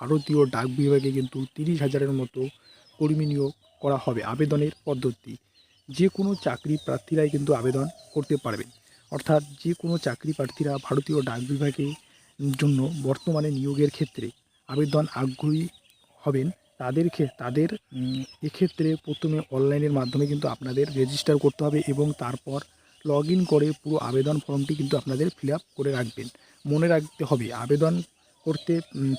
ভারতীয় ডাক বিভাগে কিন্তু তিরিশ হাজারের মতো কর্মী নিয়োগ করা হবে আবেদনের পদ্ধতি। যে কোনো চাকরি প্রার্থীরাই কিন্তু আবেদন করতে পারবেন অর্থাৎ যে কোনো চাকরি প্রার্থীরা ভারতীয় ডাক বিভাগে জন্য বর্তমানে নিয়োগের ক্ষেত্রে আবেদন আগ্রহী হবেন, তাদের তাদের এক্ষেত্রে প্রথমে অনলাইনের মাধ্যমে কিন্তু আপনাদের রেজিস্টার করতে হবে এবং তারপর লগ করে পুরো আবেদন ফর্মটি কিন্তু আপনাদের ফিল করে রাখবেন। মনে রাখতে হবে, আবেদন করতে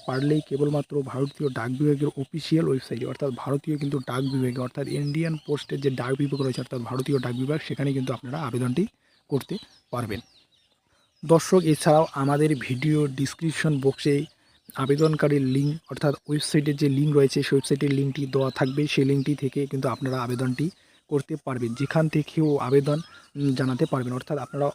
পারলেই কেবলমাত্র ভারতীয় ডাক বিভাগের অফিসিয়াল ওয়েবসাইটে অর্থাৎ ভারতীয় কিন্তু ডাক বিভাগে, অর্থাৎ ইন্ডিয়ান পোস্টের যে ডাক বিভাগ রয়েছে, অর্থাৎ ভারতীয় ডাক বিভাগ, সেখানে কিন্তু আপনারা আবেদনটি করতে পারবেন। দর্শক, এছাড়াও আমাদের ভিডিও ডিসক্রিপশন বক্সে আবেদনকারীর লিঙ্ক অর্থাৎ ওয়েবসাইটের যে লিঙ্ক রয়েছে, সেই ওয়েবসাইটের লিঙ্কটি দেওয়া থাকবে। সেই লিঙ্কটি থেকে কিন্তু আপনারা আবেদনটি করতে পারবেন। যেখান থেকেও আবেদন জানাতে পারবেন। অর্থাৎ আপনারা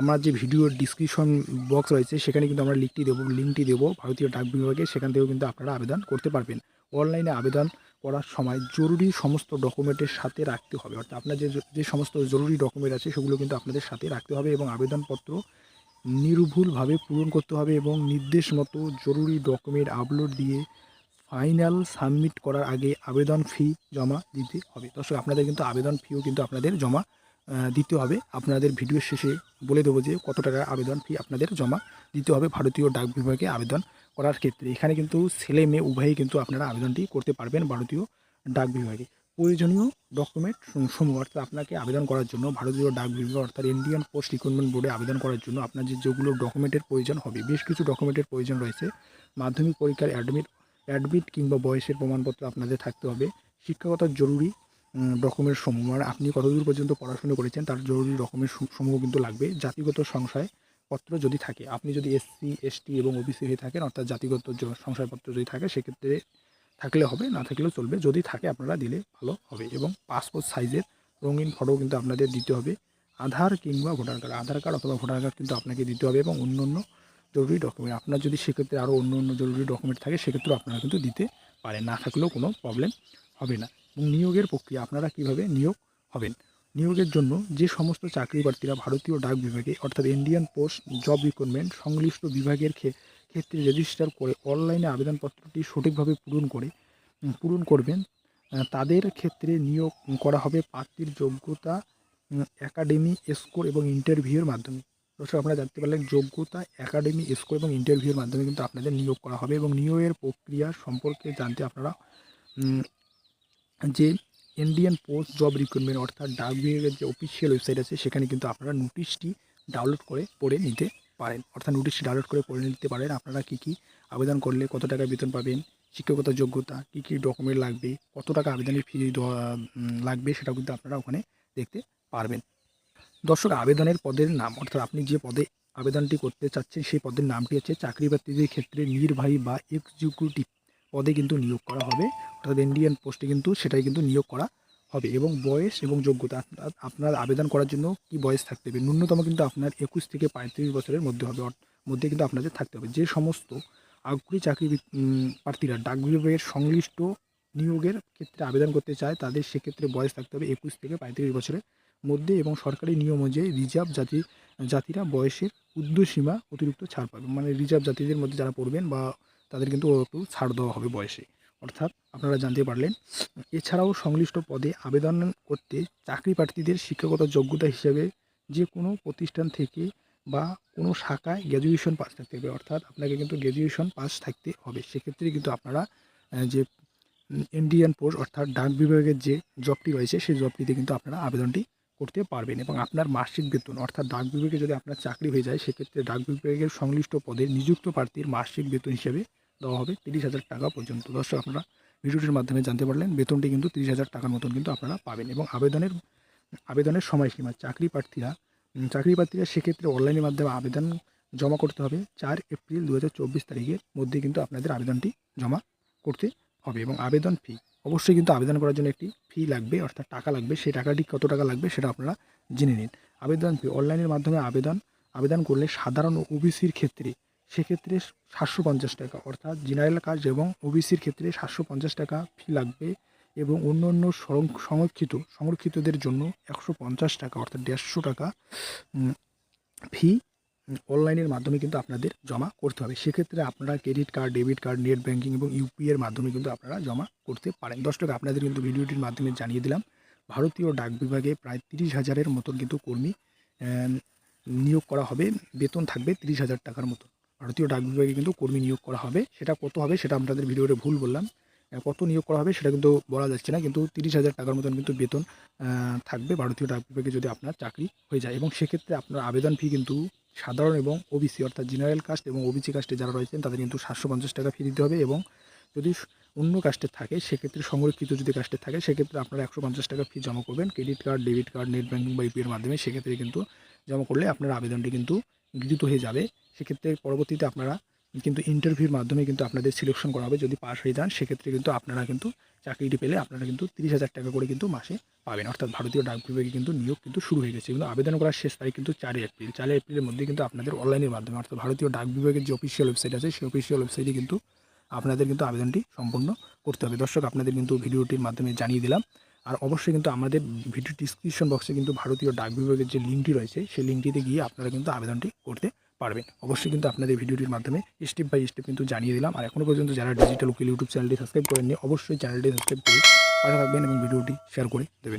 আমার যে ভিডিও ডিসক্রিপশন বক্স রয়েছে, সেখানে কিন্তু আমরা লিঙ্কটি দেবো লিঙ্কটি দেবো ভারতীয় ডাক বিভাগে। সেখান থেকেও কিন্তু আপনারা আবেদন করতে পারবেন। অনলাইনে আবেদন করার সময় জরুরি সমস্ত ডকুমেন্টের সাথে রাখতে হবে। অর্থাৎ আপনার যে যে সমস্ত জরুরি ডকুমেন্ট আছে, সেগুলো কিন্তু আপনাদের সাথে রাখতে হবে এবং আবেদনপত্র নির্ভুলভাবে পূরণ করতে হবে এবং নির্দেশ মতো জরুরি ডকুমেন্ট আপলোড দিয়ে ফাইনাল সাবমিট করার আগে আবেদন ফি জমা দিতে হবে। দর্শক, আপনাদের কিন্তু আবেদন ফিও কিন্তু আপনাদের জমা দিতে হবে। আপনাদের ভিডিওর শেষে বলে দেবো যে কত টাকা আবেদন ফি আপনাদের জমা দিতে হবে। ভারতীয় ডাক বিভাগে আবেদন করার ক্ষেত্রে। এখানে কিন্তু ছেলে মেয়ে, উভয়ই কিন্তু আপনারা আবেদনটি করতে পারবেন ভারতীয় ডাক বিভাগে। প্রয়োজনীয় ডকুমেন্ট সমূহ, অর্থাৎ আপনাকে আবেদন করার জন্য ভারতীয় ডাক বিভাগ, অর্থাৎ ইন্ডিয়ান পোস্ট রিক্রুটমেন্ট বোর্ডে আবেদন করার জন্য আপনার যে যেগুলো ডকুমেন্টের প্রয়োজন হবে, বেশ কিছু ডকুমেন্টের প্রয়োজন রয়েছে। মাধ্যমিক পরীক্ষার অ্যাডমিট অ্যাডমিট কিংবা বয়সের প্রমাণপত্র আপনাদের থাকতে হবে। শিক্ষাগত জরুরি ডকুমেন্ট সমূহ। মানে আপনি কতদূর পর্যন্ত পড়াশোনা করেছেন, তার জরুরি ডকুমেন্ট সমূহ কিন্তু লাগবে। জাতিগত সংশয় পত্র যদি থাকে, আপনি যদি এসসি এসটি এবং ওবিসি হয়ে থাকেন, অর্থাৎ জাতিগত সংশয়পত্র যদি থাকে, সেক্ষেত্রে থাকলে হবে, না থাকলেও চলবে। যদি থাকে, আপনারা দিলে ভালো হবে। এবং পাসপোর্ট সাইজের রঙিন ফটো কিন্তু আপনাদের দিতে হবে। আধার কিংবা ভোটার কার্ড আধার কার্ড অথবা ভোটার কার্ড কিন্তু আপনাকে দিতে হবে এবং অন্য অন্য জরুরি ডকুমেন্ট আপনার যদি সেক্ষেত্রে আরও অন্য অন্য জরুরি ডকুমেন্ট থাকে, সেক্ষেত্রেও আপনারা কিন্তু দিতে পারেন। না থাকলেও কোনো প্রবলেম হবে না। এবং নিয়োগের প্রক্রিয়া আপনারা কীভাবে নিয়োগ হবেন? নিয়োগের জন্য যে সমস্ত চাকরি প্রার্থীরা ভারতীয় ডাক বিভাগে অর্থাৎ ইন্ডিয়ান পোস্ট জব রিক্রুটমেন্ট সংশ্লিষ্ট বিভাগের ক্ষে- ক্ষেত্রে রেজিস্টার করে অনলাইনে আবেদনপত্রটি সঠিকভাবে পূরণ করে পূরণ করবেন তাদের ক্ষেত্রে নিয়োগ করা হবে প্রার্থীর যোগ্যতা একাডেমি স্কোর এবং ইন্টারভিউয়ের মাধ্যমে। দর্শক, আপনারা জানতে পারলেন যোগ্যতা একাডেমি স্কোর এবং ইন্টারভিউয়ের মাধ্যমে কিন্তু আপনাদের নিয়োগ করা হবে এবং নিয়োগের প্রক্রিয়া সম্পর্কে জানতে আপনারা যে ইন্ডিয়ান পোস্ট জব রিক্রুটমেন্ট অর্থাৎ ডাক যে অফিসিয়াল ওয়েবসাইট আছে, সেখানে কিন্তু আপনারা নোটিশটি ডাউনলোড করে পড়ে নিতে পারেন। অর্থাৎ নোটিশটি ডাউনলোড করে পড়ে নিতে পারেন। আপনারা কী কী আবেদন করলে, কত টাকা বেতন পাবেন, শিক্ষকতা যোগ্যতা, কী কী ডকুমেন্ট লাগবে, কত টাকা আবেদনের ফি লাগবে সেটা কিন্তু আপনারা ওখানে দেখতে পারবেন। দর্শক, আবেদনের পদের নাম, অর্থাৎ আপনি যে পদে আবেদনটি করতে চাচ্ছেন, সেই পদের নামটি হচ্ছে চাকরি প্রার্থীদের ক্ষেত্রে নির্বাহী বা এক্সিকিউটিভ পদে কিন্তু নিয়োগ করা হবে। অর্থাৎ ইন্ডিয়ান পোস্টে কিন্তু সেটাই কিন্তু নিয়োগ করা হবে। এবং বয়স এবং যোগ্যতা আপনার আবেদন করার জন্য কি বয়স থাকতে হবে? ন্যূনতম কিন্তু আপনার একুশ থেকে পঁয়ত্রিশ বছরের মধ্যে হবে। মধ্যে কিন্তু আপনাদের থাকতে হবে। যে সমস্ত আগ্রহী চাকরি প্রার্থীরা ডাক বিভাগের সংশ্লিষ্ট নিয়োগের ক্ষেত্রে আবেদন করতে চায়, তাদের সেক্ষেত্রে বয়স থাকতে হবে একুশ থেকে পঁয়ত্রিশ বছরের মধ্যে এবং সরকারি নিয়ম অনুযায়ী রিজার্ভ জাতি, জাতিরা বয়সের ঊর্ধ্বসীমা অতিরিক্ত ছাড় পাবে। মানে রিজার্ভ জাতিদের মধ্যে যারা পড়বেন বা তাদের কিন্তু একটু ছাড় দেওয়া হবে বয়সে। অর্থাৎ আপনারা জানতে পারলেন, এছাড়াও সংশ্লিষ্ট পদে আবেদন করতে চাকরি প্রার্থীদের শিক্ষাগত যোগ্যতা হিসেবে যে কোনো প্রতিষ্ঠান থেকে বা কোনো শাখায় গ্র্যাজুয়েশন পাস থাকতে হবে। অর্থাৎ আপনাকে কিন্তু গ্র্যাজুয়েশন পাস থাকতে হবে। সেক্ষেত্রে কিন্তু আপনারা যে ইন্ডিয়ান পোস্ট অর্থাৎ ডাক বিভাগের যে জবটি রয়েছে, সেই জবটিতে কিন্তু আপনারা আবেদনটি করতে পারবেন এবং আপনার মাসিক বেতন, অর্থাৎ ডাক বিভাগে যদি আপনার চাকরি হয়ে যায়, সেক্ষেত্রে ডাক বিভাগের সংশ্লিষ্ট পদে নিযুক্ত প্রার্থীর মাসিক বেতন হিসেবে দেওয়া হবে তিরিশ হাজার টাকা পর্যন্ত। দর্শক, আপনারা ভিডিওটির মাধ্যমে জানতে পারলেন, বেতনটি কিন্তু তিরিশ হাজার টাকার মতন কিন্তু আপনারা পাবেন এবং আবেদনের আবেদনের সময়সীমা, চাকরি প্রার্থীরা চাকরি প্রার্থীরা সেক্ষেত্রে অনলাইনের মাধ্যমে আবেদন জমা করতে হবে। চার এপ্রিল দু হাজার চব্বিশ তারিখের মধ্যে কিন্তু আপনাদের আবেদনটি জমা করতে হবে এবং আবেদন ফি অবশ্যই কিন্তু আবেদন করার জন্য একটি ফি লাগবে, অর্থাৎ টাকা লাগবে, সেই টাকাটি কত টাকা লাগবে সেটা আপনারা জেনে নিন। আবেদন ফি অনলাইনের মাধ্যমে আবেদন আবেদন করলে সাধারণ ওবিসির ক্ষেত্রে সেক্ষেত্রে সাতশো পঞ্চাশ টাকা, অর্থাৎ জেনারেল কাজ এবং ওবিসির ক্ষেত্রে সাতশো পঞ্চাশ টাকা ফি লাগবে এবং অন্য অন্য সংরক্ষিত, সংরক্ষিতদের জন্য একশো পঞ্চাশ টাকা, অর্থাৎ দেড়শো টাকা ফি অনলাইনের মাধ্যমে কিন্তু আপনাদের জমা করতে হবে। সেক্ষেত্রে আপনারা credit card debit card net banking এবং ইউপিআই এর মাধ্যমে কিন্তু আপনারা জমা করতে পারেন। দশ টাকা আপনাদের কিন্তু ভিডিওটির মাধ্যমে জানিয়ে দিলাম, ভারতীয় ডাক বিভাগে প্রায় তিরিশ হাজারের মতন কিন্তু কর্মী নিয়োগ করা হবে। বেতন থাকবে তিরিশ হাজার টাকার মতো ভারতীয় ডাক বিভাগে কিন্তু কর্মী নিয়োগ করা হবে। সেটা কত হবে সেটা আপনাদের ভিডিওতে ভুল বললাম। কত নিয়োগ করা হবে সেটা কিন্তু বলা যাচ্ছে না, কিন্তু তিরিশ হাজার টাকার মতন কিন্তু বেতন থাকবে ভারতীয় ডাক বিভাগে যদি আপনার চাকরি হয়ে যায়। এবং সেক্ষেত্রে আপনার আবেদন ফি কিন্তু সাধারণ এবং ওবিসি অর্থাৎ জেনারেল কাস্ট এবং ওবিসি কাস্টে যারা রয়েছেন, তাদের কিন্তু সাতশো পঞ্চাশ টাকা ফি দিতে হবে এবং যদি অন্য কাস্টে থাকে, সেক্ষেত্রে সংরক্ষিত যদি কাস্টে থাকে, সেক্ষেত্রে আপনারা একশো পঞ্চাশ টাকা ফি জমা করবেন। Credit card debit card net banking বা ইউপিআইয়ের মাধ্যমে সেক্ষেত্রে কিন্তু জমা করলে আপনার আবেদনটি কিন্তু গৃহীত হয়ে যাবে। সেক্ষেত্রে পরবর্তীতে আপনারা কিন্তু ইন্টারভিউর মাধ্যমে কিন্তু আপনাদের সিলেকশন করা হবে। যদি পাস হয়ে যান, সেক্ষেত্রে কিন্তু আপনারা কিন্তু চাকরিটি পেলে আপনারা কিন্তু তিরিশ হাজার টাকা করে কিন্তু মাসে পাবেন। অর্থাৎ ভারতীয় ডাক বিভাগে কিন্তু নিয়োগ কিন্তু শুরু হয়ে গেছে। কিন্তু আবেদন করার শেষ তারিখ কিন্তু চারই এপ্রিল। চারই এপ্রিলের মধ্যে কিন্তু আপনাদের অনলাইনের মাধ্যমে, অর্থাৎ ভারতীয় ডাক বিভাগের যে অফিসিয়াল ওয়েবসাইট আছে, সেই অফিসিয়াল ওয়েবসাইটে কিন্তু আপনাদের কিন্তু আবেদনটি সম্পূর্ণ করতে হবে। দর্শক, আপনাদের কিন্তু ভিডিওটির মাধ্যমে জানিয়ে দিলাম। আর অবশ্যই কিন্তু আমাদের ভিডিও ডিসক্রিপশন বক্সে কিন্তু ভারতীয় ডাক বিভাগের যে লিঙ্কটি রয়েছে, সেই লিঙ্কটিতে গিয়ে আপনারা কিন্তু আবেদনটি করতে পারবেন। অবশ্যই কিন্তু আপনাদের ভিডিওটির মাধ্যমে স্টেপ বাই স্টেপ কিন্তু জানিয়ে দিলাম। আর এখনও পর্যন্ত যারা ডিজিটাল উকিল ইউটিউব চ্যানেলটি সাবস্ক্রাইব করেননি, অবশ্যই চ্যানেলটি সাবস্ক্রাইব করে পাশে থাকবেন এবং ভিডিওটি শেয়ার করে দেবেন।